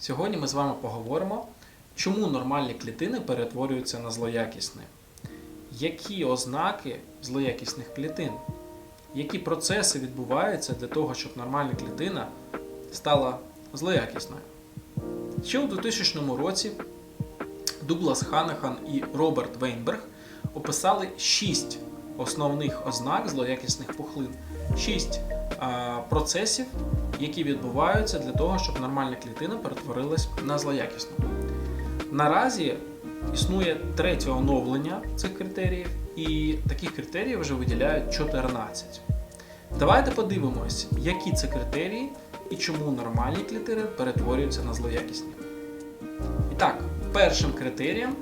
Сьогодні ми з вами поговоримо, чому нормальні клітини перетворюються на злоякісні, які ознаки злоякісних клітин, які процеси відбуваються для того, щоб нормальна клітина стала злоякісною. Ще у 2000 році Дуглас Ханахан і Роберт Вейнберг описали шість основних ознак злоякісних пухлин, шість. а, процесів, які відбуваються для того, щоб нормальна клітина перетворилась на злоякісну. Наразі існує третє оновлення цих критеріїв, і таких критеріїв вже виділяють 14. Давайте подивимось, які це критерії і чому нормальні клітини перетворюються на злоякісні. І так, першим критерієм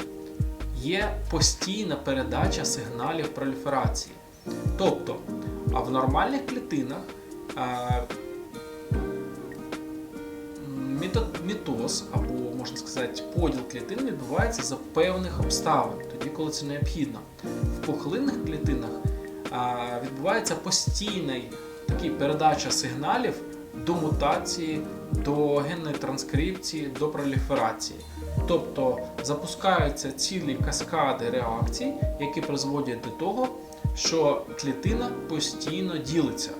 є постійна передача сигналів проліферації. Тобто, а в нормальних клітинах мітоз, або можна сказати, поділ клітин відбувається за певних обставин, тоді, коли це необхідно. В пухлинних клітинах відбувається постійний такий передача сигналів до мутації, до генної транскрипції, до проліферації. Тобто запускаються цілі каскади реакцій, які призводять до того, що клітина постійно ділиться.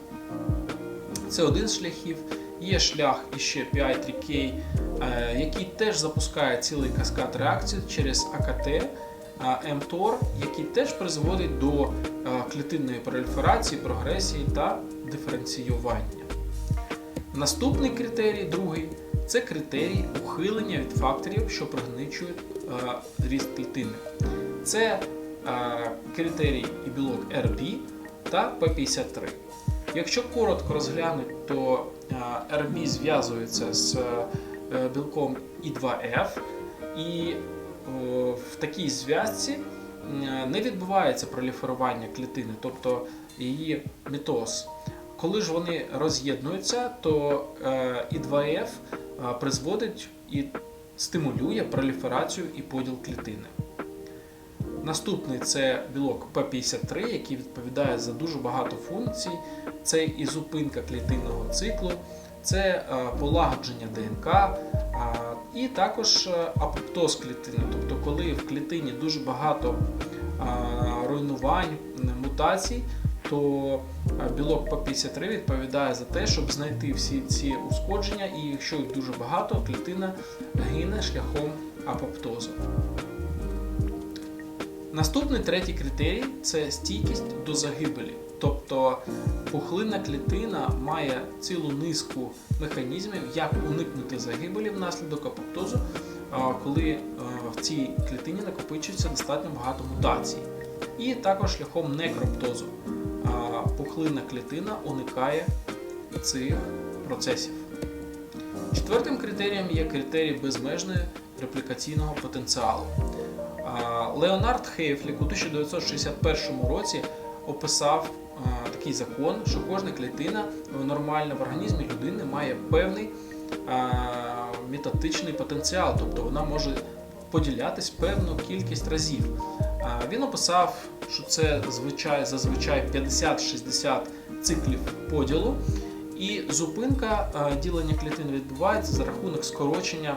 Це один з шляхів. Є шлях іще PI3K, е, який теж запускає цілий каскад реакцій через АКТ, е, МТОР, який теж призводить до е, клітинної проліферації, прогресії та диференціювання. Наступний критерій, другий, це критерій ухилення від факторів, що пригничують ріст клітини. Це критерій і білок RB та P53. Якщо коротко розглянути, то RB зв'язується з е, білком I2F, і в такій зв'язці не відбувається проліферування клітини, тобто її мітоз. Коли ж вони роз'єднуються, то е, І2F е, призводить і стимулює проліферацію і поділ клітини. Наступний це білок P53, який відповідає за дуже багато функцій. Це і зупинка клітинного циклу, це е, полагодження ДНК, е, і також е, апоптоз клітини, тобто коли в клітині дуже багато руйнувань, мутацій, то білок P53 відповідає за те, щоб знайти всі ці ушкодження, і якщо їх дуже багато, клітина гине шляхом апоптозу. Наступний третій критерій це стійкість до загибелі. Тобто пухлинна клітина має цілу низку механізмів, як уникнути загибелі внаслідок апоптозу, коли е, в цій клітині накопичується достатньо багато мутацій. І також шляхом некроптозу а, пухлинна клітина уникає цих процесів. Четвертим критерієм є критерій безмежної реплікаційного потенціалу. Леонард Хейфлік у 1961 році описав такий закон, що кожна клітина е, нормальна в організмі людини має певний а, метатичний потенціал, тобто вона може поділятись певну кількість разів. Він описав, що це звичай, зазвичай 50-60 циклів поділу, і зупинка ділення клітин відбувається за рахунок скорочення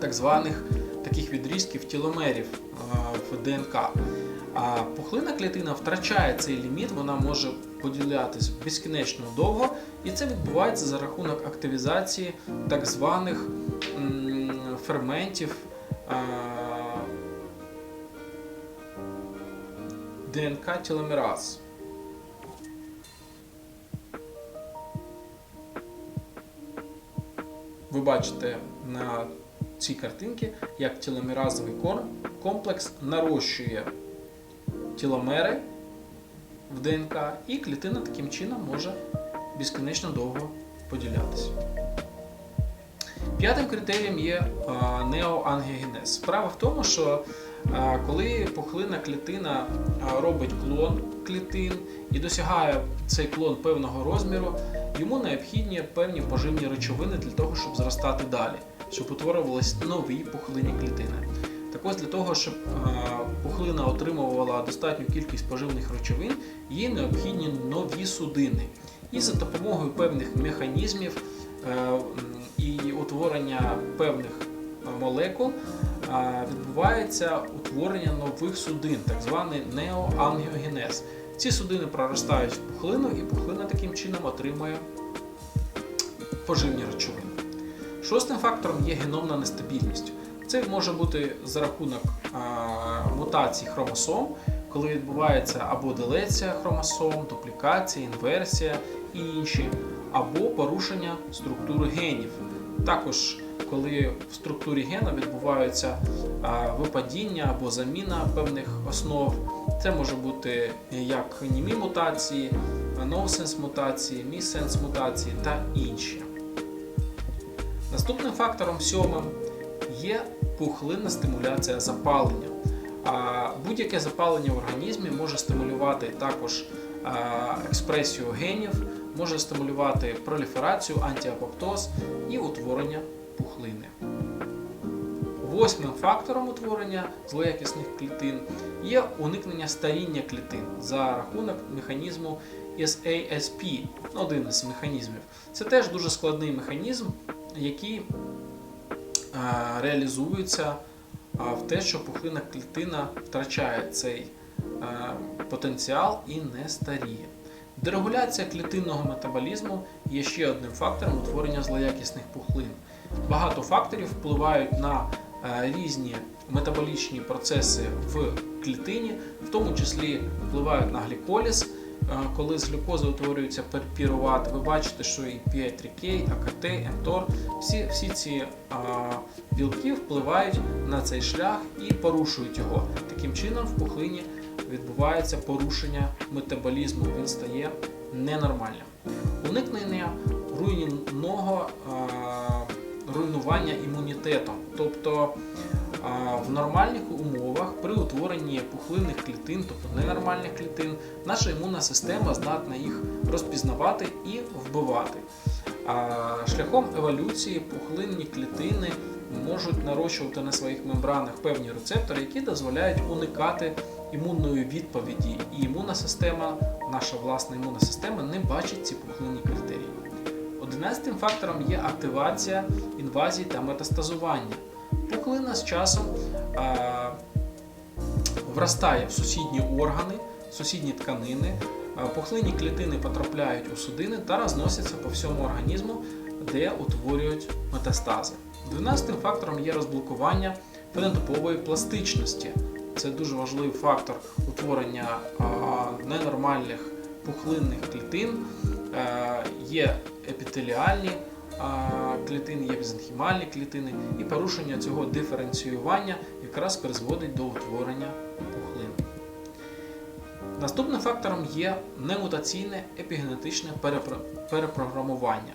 так званих таких відрізків тіломерів в ДНК. А пухлина клітина втрачає цей ліміт, вона може поділятись безкінечно довго, і це відбувається за рахунок активізації так званих ферментів ДНК теломераз. Ви бачите на цій картинці, як теломеразовий комплекс нарощує тіломери в ДНК, і клітина таким чином може безкінечно довго поділятися. П'ятим критерієм є а, неоангіогенез. Справа в тому, що коли пухлина клітина робить клон клітин і досягає цей клон певного розміру, йому необхідні певні поживні речовини для того, щоб зростати далі, щоб утворювалися нові пухлинні клітини. Так ось для того, щоб е, пухлина отримувала достатню кількість поживних речовин, їй необхідні нові судини. І за допомогою певних механізмів е, і утворення певних молекул е, відбувається утворення нових судин, так званий неоангіогенез. Ці судини проростають в пухлину, і пухлина таким чином отримує поживні речовини. Шостим фактором є геномна нестабільність. Це може бути за рахунок а, мутацій хромосом, коли відбувається або делеція хромосом, дуплікація, інверсія і інші, або порушення структури генів. Також, коли в структурі гена відбуваються випадіння або заміна певних основ, це може бути як німі мутації, нонсенс мутації, міссенс мутації та інші. Наступним фактором сьомим є пухлинна стимуляція запалення. Будь-яке запалення в організмі може стимулювати також експресію генів, може стимулювати проліферацію, антіапоптоз і утворення пухлини. Восьмим фактором утворення злоякісних клітин є уникнення старіння клітин за рахунок механізму SASP, один із механізмів. Це теж дуже складний механізм, який реалізується е, в те, що пухлина клітина втрачає цей потенціал і не старіє. Дерегуляція клітинного метаболізму є ще одним фактором утворення злоякісних пухлин. Багато факторів впливають на різні метаболічні процеси в клітині, в тому числі впливають на гліколіз. Коли з глюкози утворюється піруват, ви бачите, що і PI3K, АКТ, МТОР, всі, всі ці а, білки впливають на цей шлях і порушують його. Таким чином, в пухлині відбувається порушення метаболізму, він стає ненормальним. Уникнення руйнівного а, руйнування імунітетом. Тобто в нормальних умовах при утворенні пухлинних клітин, тобто ненормальних клітин, наша імунна система здатна їх розпізнавати і вбивати. Шляхом еволюції пухлинні клітини можуть нарощувати на своїх мембранах певні рецептори, які дозволяють уникати імунної відповіді. І імунна система, наша власна імунна система, не бачить ці пухлинні критерії. Одинадцятим фактором є активація інвазій та метастазування. Пухлина з часом а, вростає в сусідні органи, сусідні тканини, пухлинні клітини потрапляють у судини та розносяться по всьому організму, де утворюють метастази. Дванадцятим фактором є розблокування фенотипової пластичності. Це дуже важливий фактор утворення а, ненормальних пухлинних клітин. Е, Є епітеліальні клітини, є мезенхімальні клітини, і порушення цього диференціювання якраз призводить до утворення пухлин. Наступним фактором є немутаційне епігенетичне перепрограмування.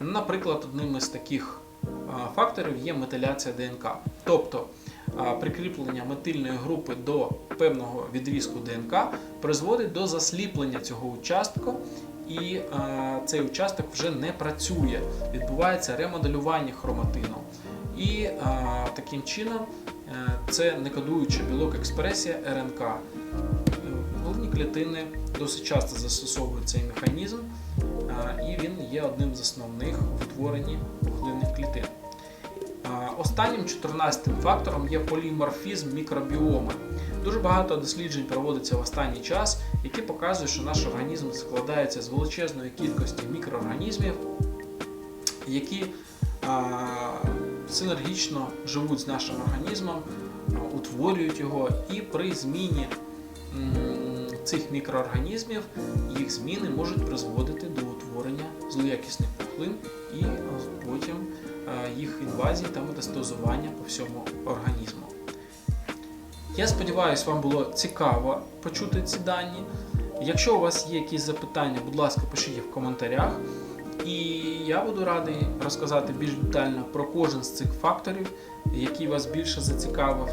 Наприклад, одним із таких факторів є метиляція ДНК. Тобто прикріплення метильної групи до певного відрізку ДНК призводить до засліплення цього участку, і е, цей участок вже не працює. Відбувається ремоделювання хроматину. І е, таким чином е, це некодуючий білок експресія РНК. Головні клітини досить часто застосовують цей механізм, і він є одним з основних в утворенні пухлинних клітин. Останнім 14 фактором є поліморфізм мікробіоми. Дуже багато досліджень проводиться в останній час, які показують, що наш організм складається з величезної кількості мікроорганізмів, які а, синергічно живуть з нашим організмом, утворюють його, і при зміні цих мікроорганізмів їх зміни можуть призводити до утворення злоякісних пухлин і потім їх інвазії та метастазування по всьому організму. Я сподіваюся, вам було цікаво почути ці дані. Якщо у вас є якісь запитання, будь ласка, пишіть їх в коментарях. І я буду радий розказати більш детально про кожен з цих факторів, який вас більше зацікавив.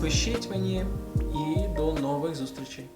Пишіть мені і до нових зустрічей.